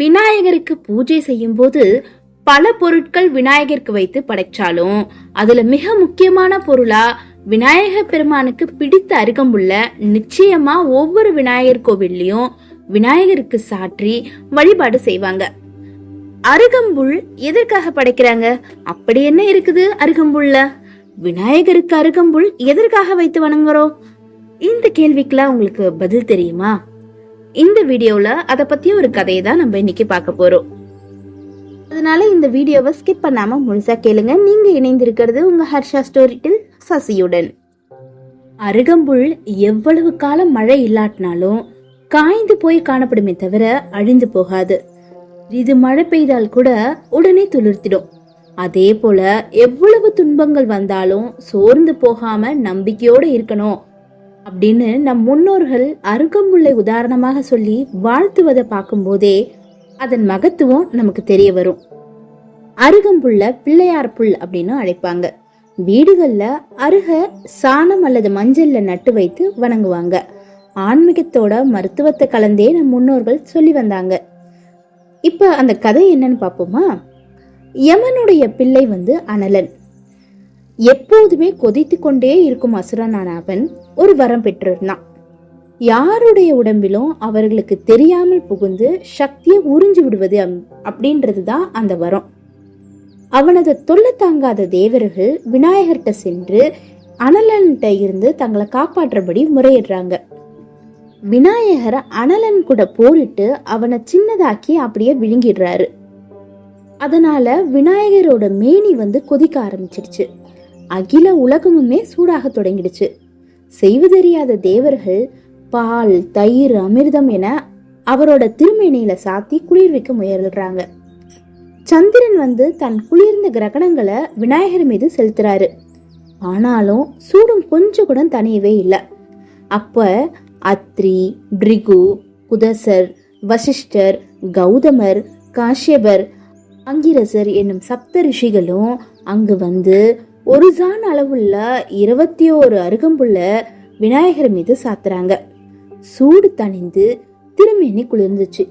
விநாயகருக்கு பூஜை செய்யும் போது பல பொருட்கள் விநாயகருக்கு வைத்து படைச்சாலும் அதுல மிக முக்கியமான பொருளா விநாயகர் பெருமானுக்கு பிடித்த அருகம்புள்ள நிச்சயமா ஒவ்வொரு விநாயகர் கோவில்லையும் விநாயகருக்கு சாற்றி வழிபாடு செய்வாங்க. அருகம்புல் எதற்காக படைக்கிறாங்க? அப்படி என்ன இருக்குது அருகம்புல்ல? விநாயகருக்கு அருகம்புல் எதற்காக வைத்து வணங்குறோம்? இந்த கேள்விக்கெல்லாம் உங்களுக்கு பதில் தெரியுமா? இந்த வீடியோல அதை பத்தி ஒரு கதையை தான் நம்ம இன்னைக்கு பார்க்க போறோம். அதனால இந்த வீடியோவை ஸ்கிப் பண்ணாம முழுசா கேளுங்க. நீங்க இணைந்திருக்கிறது உங்க ஹர்ஷா ஸ்டோரிட்டில் சசியுடன். அருகம்புல் எவ்வளவு காலம் மழை இல்லாட்டினாலும் காய்ந்து போய் காணப்படுமே தவிர அழிந்து போகாது. இது மழை பெய்தால் கூட உடனே துளிர்த்திடும். அதே போல எவ்வளவு துன்பங்கள் வந்தாலும் சோர்ந்து போகாம நம்பிக்கையோடு இருக்கணும். அப்படின்னு நம் முன்னோர்கள் அருகம்புல்லை உதாரணமாக சொல்லி வாழ்த்துவதை பார்க்கும்போதே அதன் மகத்துவம் நமக்கு தெரிய வரும். அருகம்புல்ல பிள்ளையார் புல் அப்படின்னு அழைப்பாங்க. வீடுகள்ல அருக சாணம் அல்லது மஞ்சள்ல நட்டு வைத்து வணங்குவாங்க. ஆன்மீகத்தோட மருத்துவத்தை கலந்தே நம் முன்னோர்கள் சொல்லி வந்தாங்க. இப்ப அந்த கதை என்னன்னு பார்ப்போமா? யமனுடைய பிள்ளை வந்து அனலன். எப்போதுமே கொதித்து கொண்டே இருக்கும் அசுரனான அவன் ஒரு வரம் பெற்றிருந்தான். யாருடைய உடம்பிலும் அவர்களுக்கு தெரியாமல் புகுந்து சக்தியை உறிஞ்சு விடுவது அப்- அப்படின்றது தான் அந்த வரம். அவனது தொல்லை தாங்காத தேவர்கள் விநாயகர்கிட்ட சென்று அனலன்கிட்ட இருந்து தங்களை காப்பாற்றும்படி முறையிடுறாங்க. விநாயகர் அனலன் கூட போரிட்டு அவனை சின்னதாக்கி அப்படியே விழுங்கிடுறாரு. அதனால விநாயகரோட மேனி வந்து கொதிக்க ஆரம்பிச்சிடுச்சு அகில உலகமுமே சூடாக தொடங்கிடுச்சு. செய்வதறியாத தேவர்கள் பால் தயிர் அமிர்தம் என அவரோட திருமேனியில சாத்தி குளிர்விக்க முயல்றாங்க. சந்திரன் வந்து தன் குளிர்ந்த கிரகணங்களை விநாயகர் மீது செலுத்துறாரு. ஆனாலும் சூடும் கொஞ்சம் கூட தனியவே இல்லை. அப்ப அத்ரி பிரிகு குதசர் வசிஷ்டர் கௌதமர் காஷ்யபர் அங்கிரசர் என்னும் சப்த ரிஷிகளும் அங்கு வந்து ஒரு ஜான் அளவுள்ள இருபத்தி ஓரு அருகம்புள்ள விநாயகர் மீது சாத்துறாங்க. சூடு தணிந்து திருமேனி குளிர்ந்துச்சு.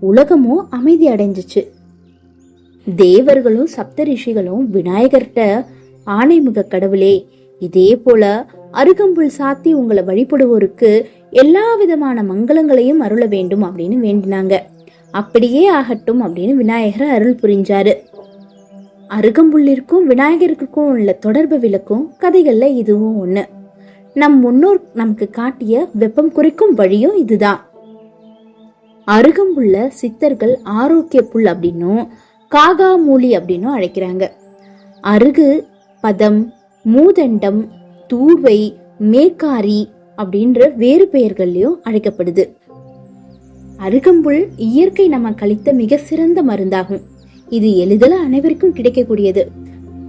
உலகமும் அமைதி அடைஞ்சிச்சு. தேவர்களும் சப்த ரிஷிகளும் விநாயகர்கிட்ட ஆணைமுக கடவுளே இதே போல அருகம்புல் சாத்தி உங்களை வழிபடுவோருக்கு எல்லா விதமான மங்களங்களையும் அருள வேண்டும் அப்படின்னு வேண்டினாங்க. அப்படியே ஆகட்டும் அப்படின்னு விநாயகர் அருள் புரிஞ்சாரு. அருகம்புல்லிற்கும் விநாயகருக்கும் உள்ள தொடர்பு விளக்கும் கதைகளில் இதுவும் ஒன்று நம் முன்னோர் நமக்கு காட்டிய வெப்பம் குறைக்கும் வழியும் இதுதான். அருகம்புல்ல சித்தர்கள் ஆரோக்கிய புல் அப்படின்னும் காகாமூலி அப்படின்னும் அழைக்கிறாங்க. அருகு பதம் மூதண்டம் தூர்வை மேக்காரி அப்படின்ற வேறு பெயர்கள்லையும் அழைக்கப்படுது. அருகம்புல் இயற்கை நம்ம கழித்த மிக சிறந்த மருந்தாகும். இது எளிதில் அனைவருக்கும் கிடைக்கக்கூடியது.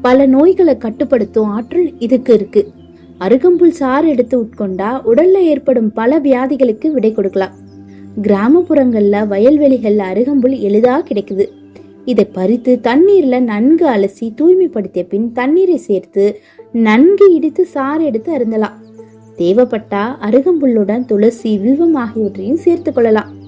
பல நோய்களை கட்டுப்படுத்தும் ஆற்றல் இதுக்கு இருக்கு. அருகம்புல் சாறு எடுத்து உட்கொண்டா உடல்ல ஏற்படும் பல வியாதிகளுக்கு விடை கொடுக்கலாம். கிராமப்புறங்கள்ல வயல்வெளிகள்ல அருகம்புல் எளிதா கிடைக்குது. இதை பறித்து தண்ணீர்ல நன்கு அலசி தூய்மைப்படுத்திய பின் தண்ணீரை சேர்த்து நன்கு இடித்து சாறு எடுத்து அருந்தலாம். தேவைப்பட்டா அருகம்புல்லுடன் துளசி வில்வம் ஆகியவற்றையும் சேர்த்து கொள்ளலாம்.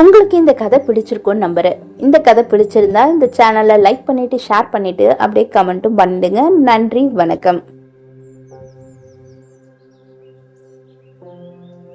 உங்களுக்கு இந்த கதை பிடிச்சிருக்கும்னு நம்புறேன். இந்த கதை பிடிச்சிருந்தா இந்த சேனலை லைக் பண்ணிட்டு ஷேர் பண்ணிட்டு அப்படியே கமெண்ட்டும் பண்ணிடுங்க. நன்றி வணக்கம்.